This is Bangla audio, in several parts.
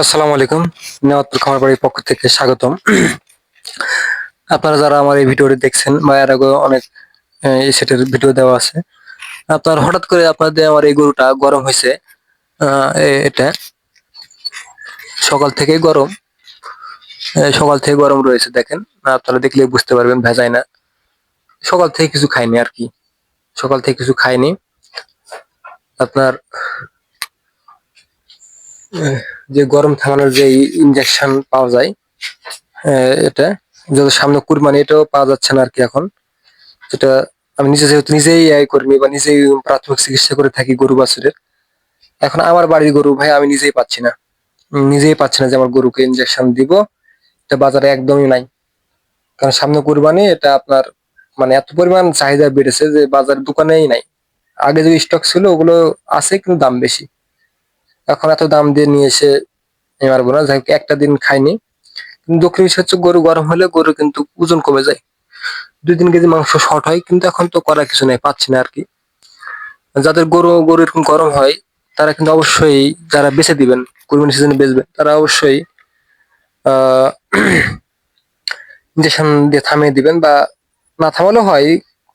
আসসালামু আলাইকুম। নেওয়াতুল খামার বাড়ির পক্ষ থেকে স্বাগতম। আপনারা যারা আমার এই ভিডিওটি দেখছেন বা এর আগে অনেক এই সেটের ভিডিও দেওয়া আছে, আপনার হঠাৎ করে আপনাদের আমার এই গরুটা গরম হয়েছে এটা সকাল থেকেই গরম সকাল থেকে গরম রয়েছে, দেখেন, আপনারা দেখলে বুঝতে পারবেন, ভেজায় না। সকাল থেকে কিছু খাইনি আর কি, সকাল থেকে কিছু খাইনি। আপনার যে গরম থামানোর যে ইনজেকশন পাওয়া যায় এটা যত সামনে কুরবানি, এটাও পাওয়া যাচ্ছে না আর কি এখন। যেটা আমি নিজে যেহেতু নিজেই এই কর্মী বা নিজেই প্রাথমিক চিকিৎসা করে থাকি গরু বাছুরের, এখন আমার বাড়ির গরু ভাই আমি নিজেই পাচ্ছি না। নিজেই পাচ্ছি না যে আমার গরুকে ইনজেকশন দিব। এটা বাজারে একদমই নাই। কারণ সামনে কুরবানি, এটা আপনার মানে এত পরিমাণ চাহিদা বেড়েছে যে বাজার দোকানেই নাই। আগে যে স্টক ছিল, ওগুলো আছে কিন্তু দাম বেশি। এখন এত দাম দিয়ে নিয়ে এসে আমি না, যাই একটা দিন খাইনি। দক্ষিণ বিষয় হচ্ছে গরু গরম হলে গরু কিন্তু ওজন কমে যায়। দুই তিন কেজি মাংস শর্ট হয়, কিন্তু এখন তো করার কিছু নেই, পাচ্ছি না আর কি। যাদের গরু গরু এরকম গরম হয়, তারা কিন্তু অবশ্যই যারা বেচে দিবেন কুরবানি সিজনে বেচবেন তারা অবশ্যই ইঞ্জেকশন দিয়ে থামিয়ে দিবেন বা না থামালেও হয়,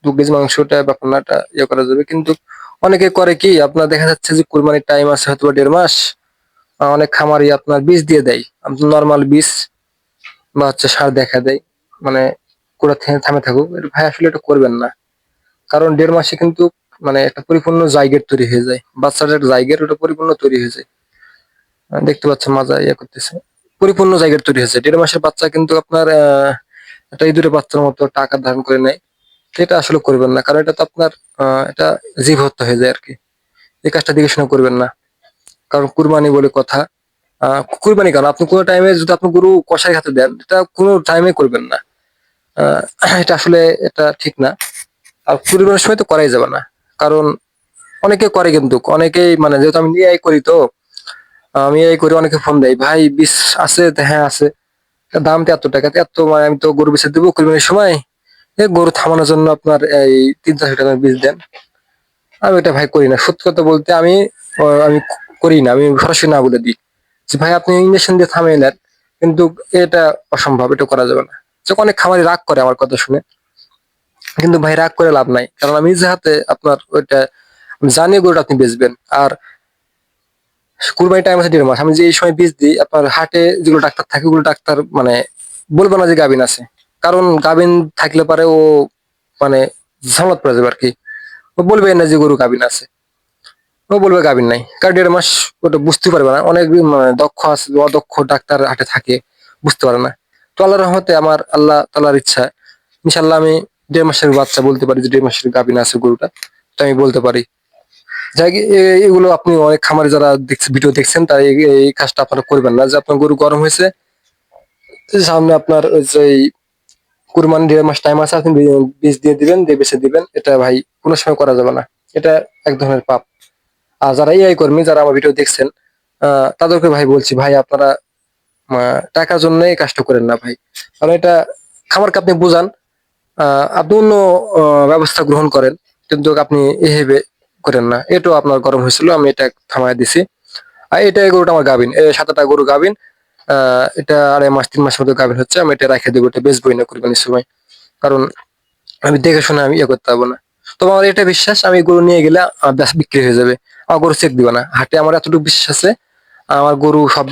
দু কেজি মাংসটা ব্যাপারটা ইয়ে করা যাবে। কিন্তু অনেকে করে কি, আপনার দেখা যাচ্ছে যে কুরবানির টাইম আছে হয়তো দেড় মাস অনেক খামারি আপনার বীজ দিয়ে দেয়। নর্মাল বীজ বা হচ্ছে সার দেখা দেয় মানে কুড়া থে- থামে থাকুক। ভাই আসলে এটা করবেন না। কারণ দেড় মাসে কিন্তু মানে একটা পরিপূর্ণ জায়গের তৈরি হয়ে যায়। বাচ্চাটার একটা জায়গের ওটা পরিপূর্ণ তৈরি হয়ে যায়। দেখতে পাচ্ছেন মাজা ইয়ে করতেছে। পরিপূর্ণ জায়গার তৈরি হয়েছে দেড় মাসের বাচ্চা কিন্তু আপনার একটা ইঁদুরের বাচ্চার মতো টাকা ধারণ করে নেয়। এটা আসলে করবেন না, কারণ এটা তো আপনার এটা জীব হত্যা হয়ে যায় আর কি। এই কাজটা দেখে শুনে করবেন না। কারণ কুরবানি বলে কথা। কুরবানি কারণ আপনি কোনো টাইমে যদি আপনি গরু কষাই হাতে দেন, এটা কোনো টাইমে করবেন না। এটা আসলে এটা ঠিক না। আর কুরবানির সময় তো করাই যাবে না। কারণ অনেকে করে কিন্তু, অনেকেই মানে যেহেতু আমি নিয়ে করি তো, আমি এই করি, অনেকে ফোন দেয়, ভাই বিষ আছে? হ্যাঁ আছে। দাম তো এত টাকা এত মানে আমি তো গরু বেচে দেবো কুরবানির সময়? গরু থামানোর জন্য আপনার এই তিন চারশো টাকার বীজ দেন। আমি এটা ভাই করি না। সত্যি কথা বলতে আমি আমি করি না। আমি সরাসরি না বলে দিই। যে ভাই আপনি ইঞ্জেকশন দিয়ে থামিয়ে নেন, কিন্তু এটা অসম্ভব, এটা করা যাবে না। যে অনেক খামারি রাগ করে আমার কথা শুনে। কিন্তু ভাই রাগ করে লাভ নাই। কারণ আমি যে হাতে আপনার ওইটা জানি গরুটা আপনি বেচবেন। আর কুরবানি টাইম আছে দেড় মাস। আমি যে এই সময় বীজ দিই, আপনার হাটে যেগুলো ডাক্তার থাকে, ওগুলো ডাক্তার মানে বলবে না যে গাভিন আছে। কারণ গাবিন থাকলে পারে ও মানে ঝামলাত পড়ে যাবে আর কি ও বলবে না যে গরু গাবিন আছে। ও বলবে গাবিন নাই। কারণ দেড় মাস ওটা বুঝতে পারবে না। অনেক মানে দক্ষ আছে, অদক্ষ ডাক্তার হাটে থাকে, বুঝতে পারে না। তো আল্লাহ রহমতে আমার আল্লাহ তালার ইচ্ছা ইনশাল্লাহ আমি দেড় মাসের বাচ্চা বলতে পারি যে দেড় মাসের গাবিন আছে গরুটা। তো আমি বলতে পারি। যাই এগুলো আপনি অনেক খামারে যারা ভিডিও দেখছেন তাই এই কাজটা আপনারা করবেন না। যে আপনার গরু গরম হয়েছে, সামনে আপনার যে কুরবানি দেড় মাস টাইম আছে, আপনি বীজ দিয়ে দিবেন, দিয়ে বেছে দিবেন। এটা ভাই কোনো সময় করা যাবে না। এটা এক ধরনের পাপ। আর যারা এই কর্মী, যারা আমার ভিডিও দেখছেন তাদেরকে ভাই বলছি, ভাই, আপনারা টাকার জন্য কাজটা করেন না ভাই। কারণ এটা খামারকে আপনি বুঝান আপনি অন্য ব্যবস্থা গ্রহণ করেন, কিন্তু আপনি এভাবে করেন না। এটাও আপনার গরম হয়েছিল, আমি এটা থামায় দিছি। আর এটা গরুটা আমার এই সাতটা গরু আহ এটা আড়াই মাস, তিন মাসের মতো গাভীর হচ্ছে। আমি এটা রেখে দেবো, এটা বেচবই না কুরবানির সময়। কারণ আমি দেখে শুনে আমি ইয়ে করতে পারব না। তো আমার এটা বিশ্বাস, আমি গরু নিয়ে গেলে বেশ বিক্রি হয়ে যাবে। আমার গরু চেক দিবে না। হাটে আমার এতটুকু বিশ্বাস আছে, আমার গরু সব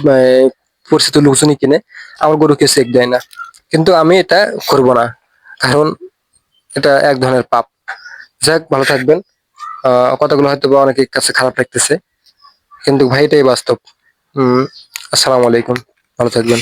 পরিচিত লোকজনই কিনে, আমার গরু কেউ চেক দেয় না। কিন্তু আমি এটা করব না। কারণ এটা এক ধরনের পাপ। যাক, ভালো থাকবেন। কথাগুলো হয়তো বা অনেকের কাছে খারাপ লাগতেছে। কিন্তু ভাই, এটাই বাস্তব। হম আসসালামু আলাইকুম। ভালো থাকবেন।